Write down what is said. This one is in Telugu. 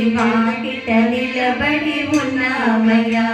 వాకిట నిలబడి ఉన్నామయ్యా.